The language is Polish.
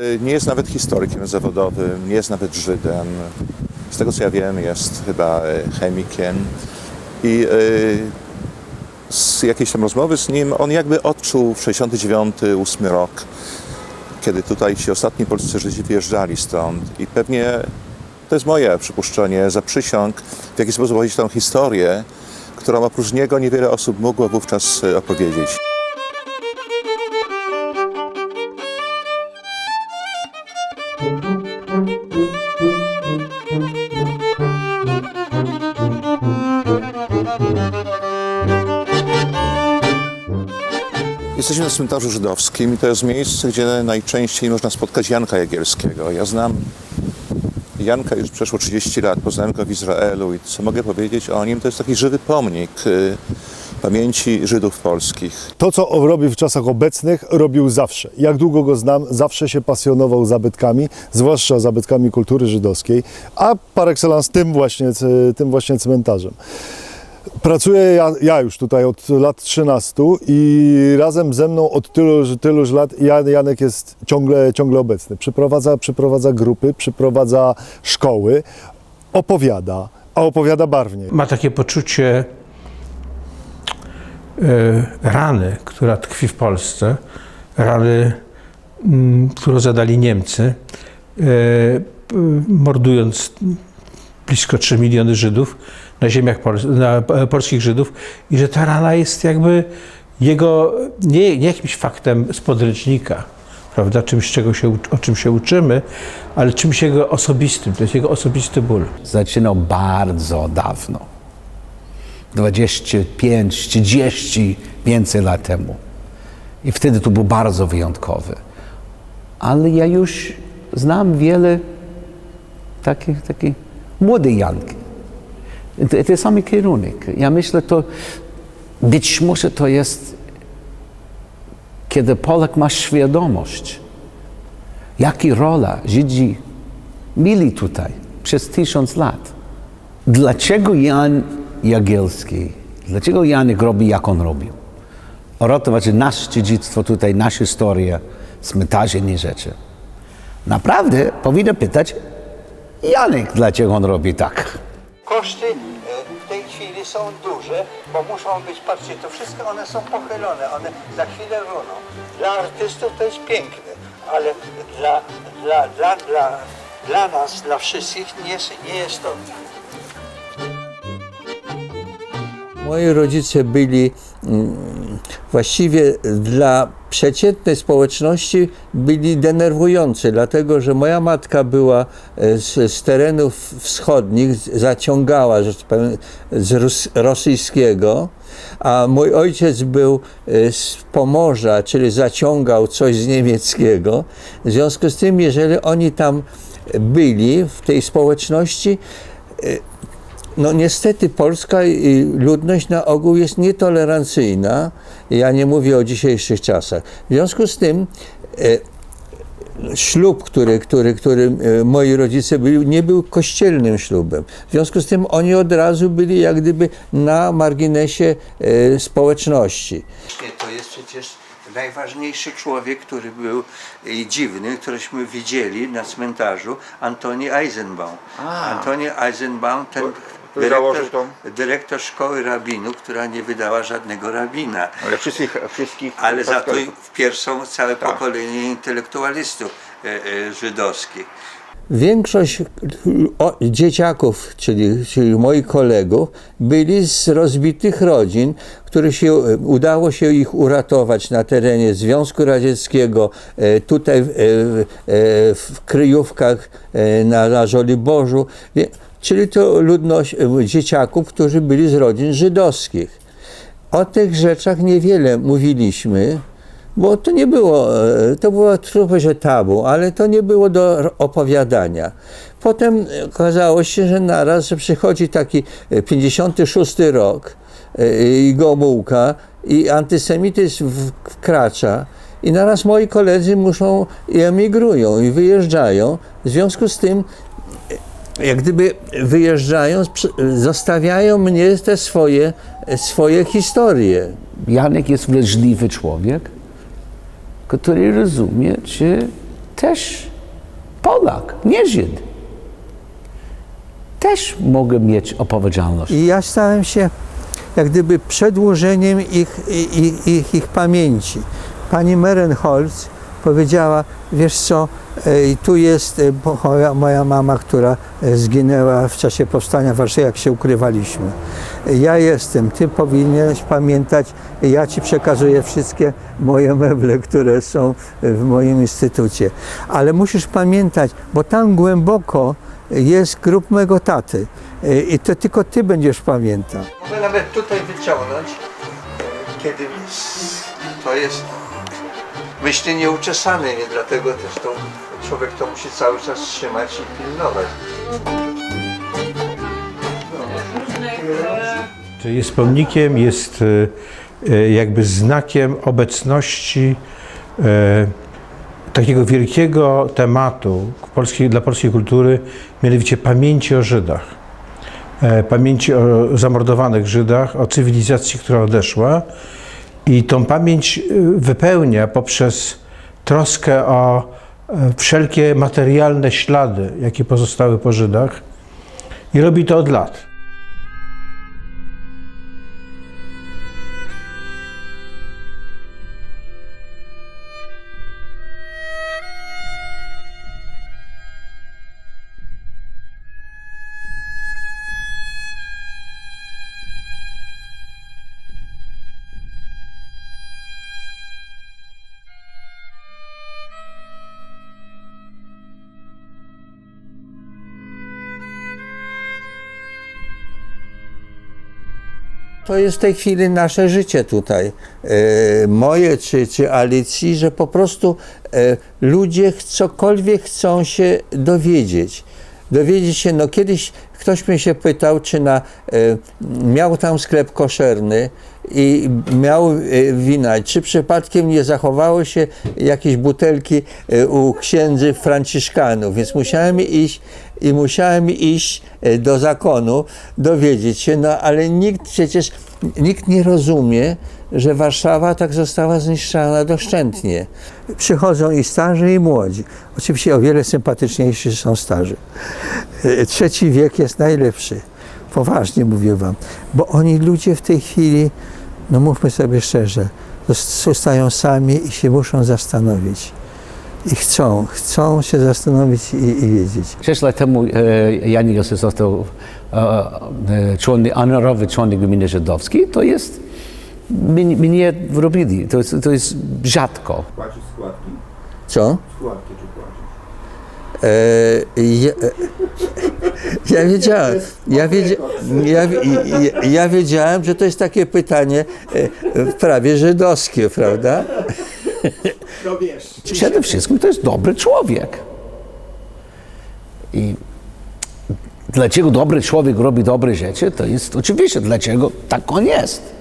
Y, Nie jest nawet historykiem zawodowym, nie jest nawet Żydem. Z tego co ja wiem, jest chyba y, chemikiem. I y, z jakiejś tam rozmowy z nim, on jakby odczuł w 69-8 rok, kiedy tutaj ci ostatni polscy Żydzi wyjeżdżali stąd. I pewnie to jest moje przypuszczenie, zaprzysiąg, w jaki sposób opowiedzieć tą historię, którą oprócz niego niewiele osób mogło wówczas opowiedzieć. Jesteśmy na cmentarzu żydowskim i to jest miejsce, gdzie najczęściej można spotkać Janka Jagielskiego. Ja znam Janka już przeszło 30 lat, poznałem go w Izraelu i co mogę powiedzieć o nim, to jest taki żywy pomnik y, pamięci Żydów polskich. To, co on robi w czasach obecnych, robił zawsze. Jak długo go znam, zawsze się pasjonował zabytkami, zwłaszcza zabytkami kultury żydowskiej, a par excellence tym właśnie, tym właśnie cmentarzem. Pracuję ja, ja już tutaj od lat 13 i razem ze mną od tylu, tyluż lat Jan, Janek jest ciągle, ciągle obecny. Przyprowadza, grupy, przyprowadza szkoły, opowiada, a opowiada barwnie. ma takie poczucie e, rany, która tkwi w Polsce, rany, mm, którą zadali Niemcy, e, mordując blisko 3 miliony Żydów na ziemiach Pol- na, e, polskich Żydów i że ta rana jest jakby jego, nie, nie jakimś faktem z podręcznika, prawda, czymś, czego się, o czym się uczymy, ale czymś jego osobistym, to jest jego osobisty ból. zaczynał bardzo dawno. 25, 30, więcej lat temu. I wtedy to był bardzo wyjątkowy. Ale ja już znam wiele takich, takich młodych Janki. To, jest sam kierunek. Ja myślę, to być może to jest, kiedy Polak ma świadomość, jaka rola Żydzi mieli tutaj przez tysiąc lat. Dlaczego Jan Jagielski, dlaczego Janek robi, jak on robił? Ratować nasze dziedzictwo tutaj, nasza historia, cmentarze, nie rzeczy. Naprawdę powinno pytać Janek, dlaczego on robi tak. Koszty e, w tej chwili są duże, bo muszą być, patrzcie, to wszystko one są pochylone, one za chwilę runą. Dla artystów to jest piękne, ale dla, dla, dla, dla, dla nas, dla wszystkich nie jest, nie jest to Moi rodzice byli właściwie dla przeciętnej społeczności byli denerwujący, dlatego że moja matka była e, z, z terenów wschodnich, zaciągała że tak powiem, z rus, rosyjskiego, a mój ojciec był e, z Pomorza, czyli zaciągał coś z niemieckiego. W związku z tym, jeżeli oni tam byli w tej społeczności, no niestety polska ludność na ogół jest nietolerancyjna. Ja nie mówię o dzisiejszych czasach. W związku z tym e, ślub, który, który, który e, moi rodzice byli, nie był kościelnym ślubem. W związku z tym oni od razu byli jak gdyby na marginesie e, społeczności. To jest przecież najważniejszy człowiek, który był i dziwny, któreśmy widzieli na cmentarzu, Antoni Eisenbaum. Antoni Eisenbaum, ten dyrektor, dyrektor szkoły rabinów, która nie wydała żadnego rabina. Ale wszystkich, wszystkich Ale za to pastorów- wpierwą całe pokolenie intelektualistów e, e, żydowskich. Większość o, dzieciaków, czyli, czyli moich kolegów, byli z rozbitych rodzin, które się, udało się ich uratować na terenie Związku Radzieckiego, e, tutaj w, e, e, w kryjówkach e, na, na Żoliborzu. Czyli to ludność e, dzieciaków, którzy byli z rodzin żydowskich. O tych rzeczach niewiele mówiliśmy, bo to nie było, e, to było trochę że tabu, ale to nie było do opowiadania. Potem okazało się, że naraz, że przychodzi taki e, 56 rok e, i Gomułka i antysemityzm wkracza i naraz moi koledzy muszą i emigrują i wyjeżdżają. W związku z tym jak gdyby wyjeżdżając, zostawiają mnie te swoje, swoje historie. Janek jest wrażliwy człowiek, który rozumie, że też Polak, nie Żyd. Też mogę mieć odpowiedzialność. I ja stałem się jak gdyby przedłużeniem ich, ich, ich, ich pamięci. Pani Merenholz powiedziała, wiesz co, e, tu jest e, moja, mama, która e, zginęła w czasie powstania Warszawy, jak się ukrywaliśmy. Ja jestem, ty powinieneś pamiętać, ja ci przekazuję wszystkie moje meble, które są w moim instytucie. Ale musisz pamiętać, bo tam głęboko jest grób mego taty. E, I to tylko ty będziesz pamiętał. Mogę nawet tutaj wyciągnąć, kiedy to jest myśli nieuczesane, nie dlatego też to człowiek to musi cały czas trzymać i pilnować. Jest pomnikiem, jest e, e, jakby znakiem obecności e, takiego wielkiego tematu dla polskiej kultury, mianowicie pamięci o Żydach. Pamięci o zamordowanych Żydach, o cywilizacji, która odeszła. I tą pamięć e, wypełnia poprzez troskę o e, wszelkie materialne ślady, jakie pozostały po Żydach. I robi to od lat. To jest w tej chwili nasze życie tutaj, e, moje czy, czy Alicji, że po prostu e, ludzie cokolwiek chcą się dowiedzieć. Dowiedzieć się, no kiedyś ktoś mnie się pytał, czy na, e, miał tam sklep koszerny i miał e, wina, czy przypadkiem nie zachowały się jakieś butelki e, u księdzy franciszkanów, więc musiałem iść i musiałem iść do zakonu, dowiedzieć się, no ale nikt przecież, nikt nie rozumie, że Warszawa tak została zniszczona doszczętnie. Przychodzą i starzy, i młodzi. Oczywiście o wiele sympatyczniejsi są starzy. E, Trzeci wiek jest najlepszy. Poważnie mówię wam. Bo oni ludzie w tej chwili, no mówmy sobie szczerze, zostają sami i się muszą zastanowić. I chcą, chcą się zastanowić i, i wiedzieć. Sześć lat temu e, Jan Josy został e, e, członny, honorowy członek gminy żydowskiej. To jest, my, my nie robili, to jest, to jest rzadko. Co? E, ja, e, ja wiedziałem, ja, wiedzia, ja, ja, ja wiedziałem, że to jest takie pytanie e, prawie żydowskie, prawda? Przede wszystkim to jest dobry człowiek. I dlaczego dobry człowiek robi dobre rzeczy, to jest oczywiście, dlaczego tak on jest.